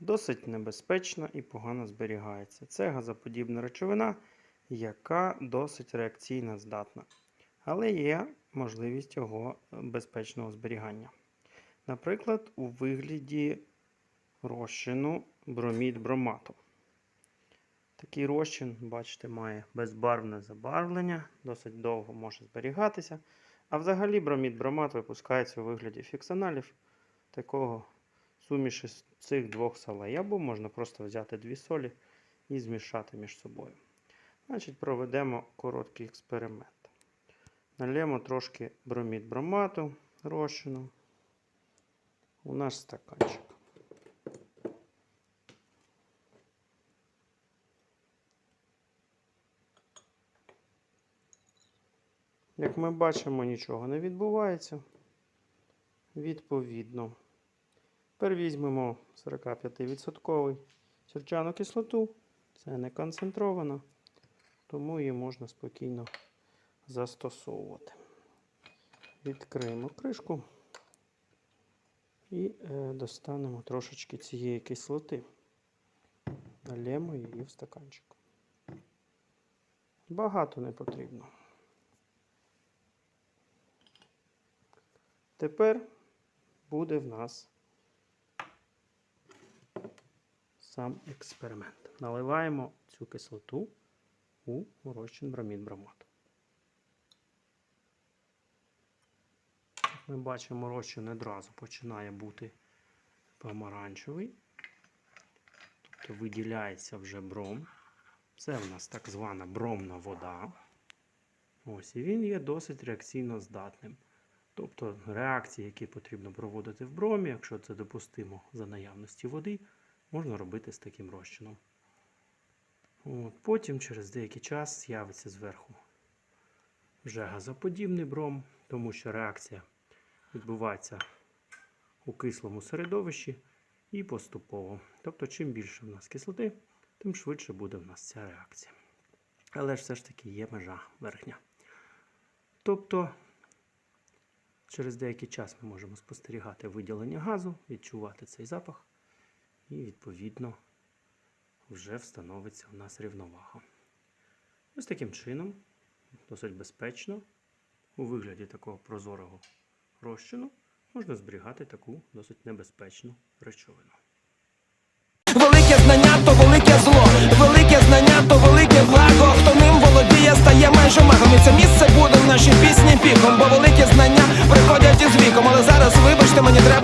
досить небезпечна і погано зберігається. Це газоподібна речовина, яка досить реакційно здатна. Але є можливість його безпечного зберігання. Наприклад, у вигляді розчину бромід бромату. Такий розчин, бачите, має безбарвне забарвлення, досить довго може зберігатися. А взагалі бромід бромат випускається у вигляді фіксаналів такого суміші цих двох солей. Або можна просто взяти дві солі і змішати між собою. Значить, проведемо короткий експеримент. Налємо трошки бромід бромату розчину у наш стаканчик. Як ми бачимо, нічого не відбувається. Відповідно. Тепер візьмемо 45% сірчану кислоту. Це не концентровано, тому її можна спокійно застосовувати. Відкриємо кришку і е, достанемо трошечки цієї кислоти. Налємо її в стаканчик. Багато не потрібно. Тепер буде в нас сам експеримент. Наливаємо цю кислоту у розчин бромід бромату. Ми бачимо, розчин одразу починає бути помаранчевий. Тобто виділяється вже бром. Це в нас так звана бромна вода. Ось, і він є досить реакційно здатним. Тобто реакції, які потрібно проводити в бромі, якщо це допустимо за наявності води, можна робити з таким розчином. От, потім через деякий час з'явиться зверху вже газоподібний бром, тому що реакція відбувається у кислому середовищі і поступово. Тобто, чим більше в нас кислоти, тим швидше буде в нас ця реакція. Але ж все ж таки є межа верхня. Тобто, через деякий час ми можемо спостерігати виділення газу, відчувати цей запах, і, відповідно, вже встановиться у нас рівновага. Ось таким чином, досить безпечно, у вигляді такого прозорого розчину, можна зберігати таку досить небезпечну речовину. Велике знання то велике зло, велике знання то велике благо. Хто ним володіє, стає майже магом. І це місце буде в нашій пісні піком, бо великі знання приходять із віком. Але зараз, вибачте, мені треба